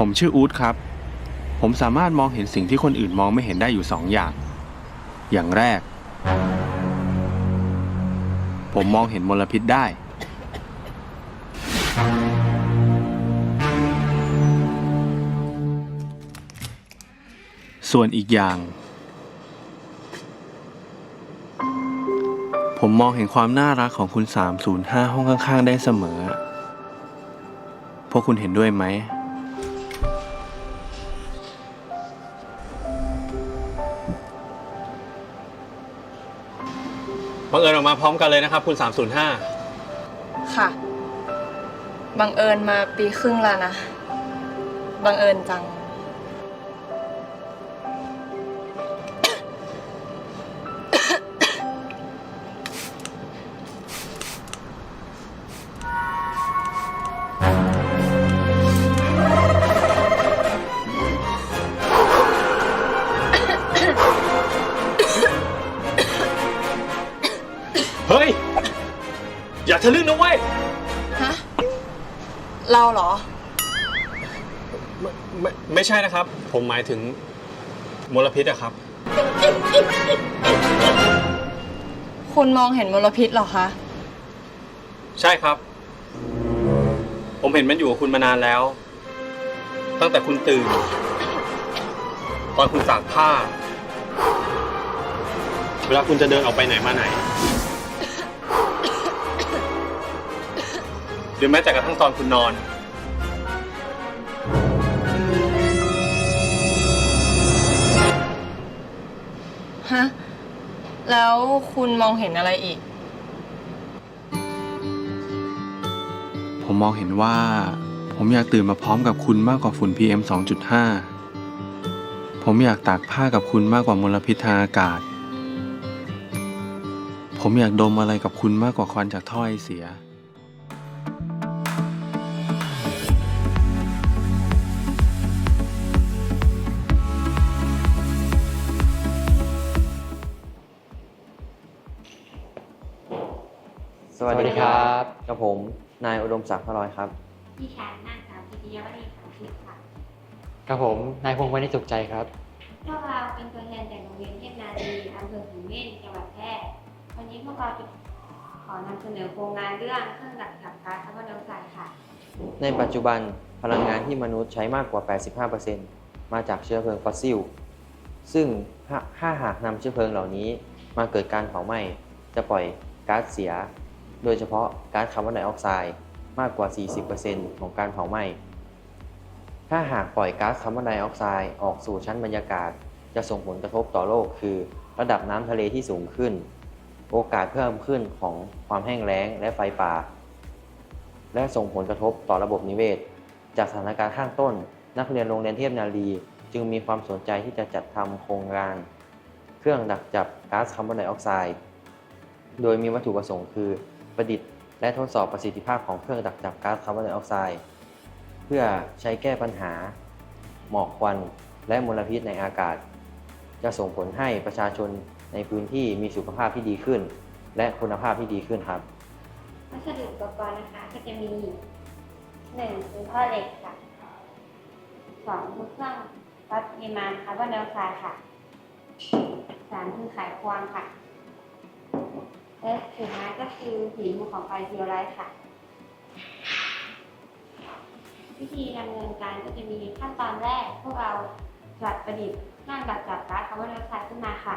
ผมชื่ออูดครับ ผมสามารถมองเห็นสิ่งที่คนอื่นมองไม่เห็นได้อยู่สองอย่าง อย่างแรก ผมมองเห็นมลพิษได้ ส่วนอีกอย่าง ผมมองเห็นความน่ารักของคุณ 305 ห้องข้าง ๆ ได้เสมอ พวกคุณเห็นด้วยไหม บังเอิญออกมาพร้อมกันเลยนะครับ คุณ 305 ค่ะ บังเอิญมาปีครึ่งแล้วนะ บังเอิญจัง อย่าทะลึ่งนะเว้ย ฮะ เราเหรอ ไม่ไม่ไม่ใช่นะครับ ผมหมายถึงมลพิษอะครับ คุณมองเห็นมลพิษเหรอคะ ใช่ครับ ผมเห็นมันอยู่กับคุณมานานแล้ว ตั้งแต่คุณตื่น ตอนคุณตากผ้า เวลาคุณจะเดินออกไปไหนมาไหน หรือแม้แต่กระทั่งตอนคุณนอน ฮะ แล้วคุณมองเห็นอะไรอีก ผมมองเห็นว่า ผมอยากตื่นมาพร้อมกับคุณมากกว่าฝุ่น PM 2.5 ผมอยากตากผ้ากับคุณมากกว่ามลพิษทางอากาศ ผมอยากดมอะไรกับคุณมากกว่าควันจากท่อไอเสีย สวัสดีครับกับผมนายอุดมศักดิ์พลอยครับที่ฉันนางสาวกิติยาวดีสามสิบค่ะครับผมนายพงศ์วณิชสุขใจครับพวกเราเป็นตัวแทนจากโรงเรียนเทพนาดีอำเภอขุนเม่นจังหวัดแพร่วันนี้พวกเราจะขอนำเสนอโครงงานเรื่องเครื่องดักจับก๊าซคาร์บอนไดออกไซด์ค่ะ ในปัจจุบันพลังงานที่มนุษย์ใช้มากกว่า 85%มาจากเชื้อเพลิงฟอสซิล ซึ่งถ้าถ้าหากนำเชื้อเพลิงเหล่านี้มาเกิดการเผาไหม้จะปล่อยก๊าซเสีย โดยเฉพาะก๊าซคาร์บอนไดออกไซด์มากกว่า 40%ของการเผาไหม้ ถ้าหากปล่อยก๊าซคาร์บอนไดออกไซด์ออกสู่ชั้นบรรยากาศ จะส่งผลกระทบต่อโลกคือ ระดับน้ำทะเลที่สูงขึ้น โอกาสเพิ่มขึ้นของความแห้งแล้งและไฟป่า และส่งผลกระทบต่อระบบนิเวศ จากสถานการณ์ข้างต้น นักเรียนโรงเรียนเทพนารีจึงมีความสนใจที่จะจัดทำโครงงานเครื่องดักจับก๊าซคาร์บอนไดออกไซด์ โดยมีวัตถุประสงค์คือ ประดิษฐ์ และทดสอบประสิทธิภาพของเครื่องดักจับก๊าซคาร์บอนไดออกไซด์เพื่อใช้แก้ปัญหา หมอกควันและมลพิษในอากาศ จะส่งผลให้ประชาชนในพื้นที่มีสุขภาพที่ดีขึ้น และคุณภาพที่ดีขึ้นครับวัสดุอุปกรณ์นะคะก็จะมีหนึ่งคือท่อเหล็กค่ะสองคือเครื่องวัดปริมาณคาร์บอนไดออกไซด์ค่ะสามคือไขควงค่ะ และสุดท้ายก็คือหินภูเขาไฟเทียวไรค่ะ วิธีดำเนินการก็จะมีขั้นตอนแรก พวกเราจัดประดิษฐ์เครื่องดักจับก๊าซคาร์บอนไดออกไซด์ขึ้นมาค่ะ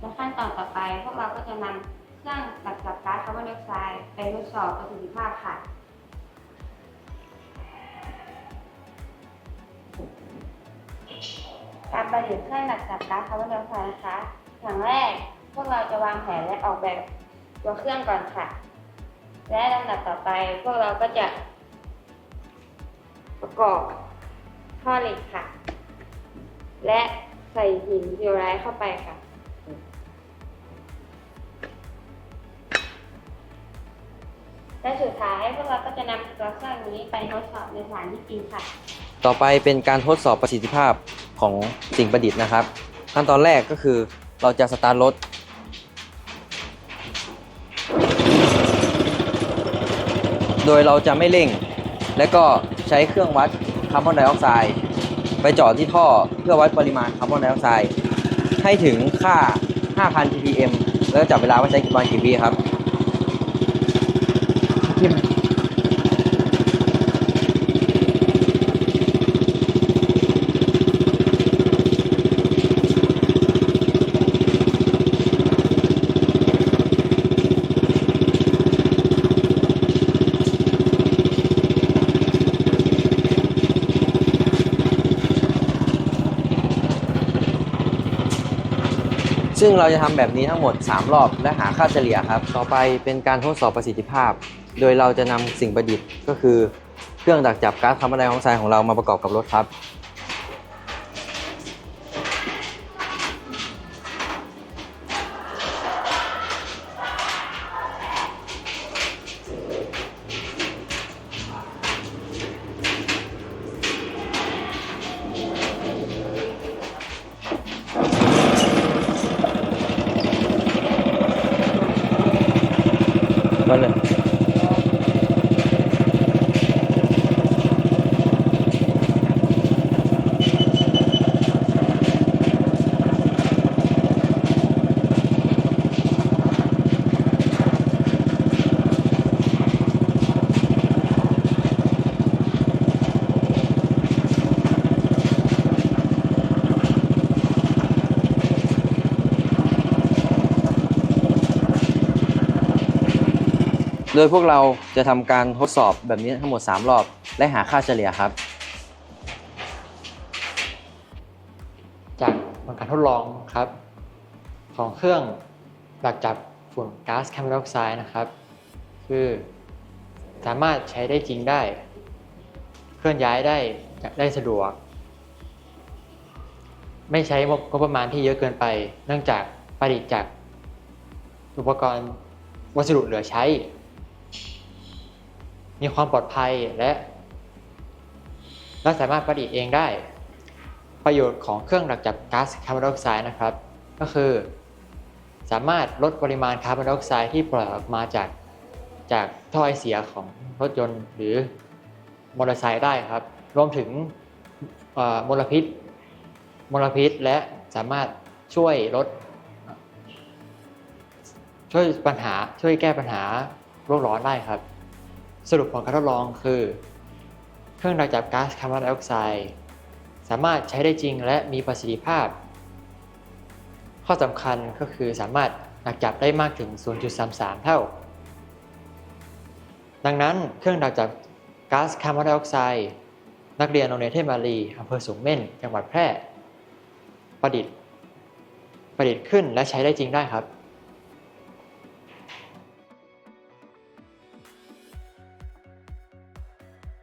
และขั้นตอนต่อไป พวกเราก็จะนำเครื่องดักจับก๊าซคาร์บอนไดออกไซด์ไปทดสอบประสิทธิภาพค่ะการประดิษฐ์เครื่องดักจับก๊าซคาร์บอนไดออกไซด์นะคะอย่างแรก พวกเราจะวางแผนและออกแบบ ตัวเครื่องก่อนค่ะ และลำดับต่อไปพวกเราก็จะ ประกอบท่อเหล็กค่ะ และใส่หินดียวไรท์เข้าไปค่ะ และสุดท้ายพวกเราก็จะนำตัวเครื่องนี้ไปทดสอบในสถานที่จริงค่ะ ต่อไปเป็นการทดสอบประสิทธิภาพของสิ่งประดิษฐ์นะครับ ขั้นตอนแรกก็คือเราจะสตาร์ทรถ โดยเราจะไม่เร่ง และก็ใช้เครื่องวัดคาร์บอนไดออกไซด์ไปเจาะที่ท่อเพื่อวัดปริมาณคาร์บอนไดออกไซด์ให้ถึงค่า 5,000 ppm แล้วจับเวลาว่าใช้กี่วันกี่วิครับ ซึ่งเราจะทำแบบนี้ทั้งหมด 3 รอบและหาค่าเฉลี่ยครับ ต่อไปเป็นการทดสอบประสิทธิภาพ โดยเราจะนำสิ่งประดิษฐ์ก็คือเครื่องดักจับก๊าซคาร์บอนไดออกไซด์ของเรามาประกอบกับรถครับ มา โดยพวกเราจะทำการทดสอบแบบนี้ทั้งหมด 3 รอบ และหาค่าเฉลี่ยครับ จากผลการทดลองครับ ของเครื่องดักจับฝุ่นก๊าซคาร์บอนไดออกไซด์นะครับ คือสามารถใช้ได้จริงได้ เคลื่อนย้ายได้ได้สะดวก ไม่ใช้งบประมาณที่เยอะเกินไป เนื่องจากผลิตจากอุปกรณ์วัสดุเหลือใช้ มีความปลอดภัยและและสามารถผลิตเองได้ ประโยชน์ของเครื่องดักจับก๊าซคาร์บอนไดออกไซด์นะครับ ก็คือ สามารถลดปริมาณคาร์บอนไดออกไซด์ที่ปล่อยออกมาจากจากท่อไอเสียของรถยนต์หรือมอเตอร์ไซค์ได้ครับ รวมถึงมลพิษมลพิษและสามารถช่วยลด ช่วยปัญหาช่วยแก้ปัญหาโลกร้อนได้ครับ สรุปของการทดลองคือ เครื่องดักจับก๊าซคาร์บอนไดออกไซด์สามารถใช้ได้จริงและมีประสิทธิภาพ ข้อสำคัญก็คือสามารถดักจับได้มากถึง 0.33 เท่า ดังนั้นเครื่องดักจับก๊าซคาร์บอนไดออกไซด์นักเรียนโรงเรียนเทพมารีอำเภอสูงเม่น จังหวัดแพร่ ประดิษฐ์ ประดิษฐ์ขึ้นและใช้ได้จริงได้ครับ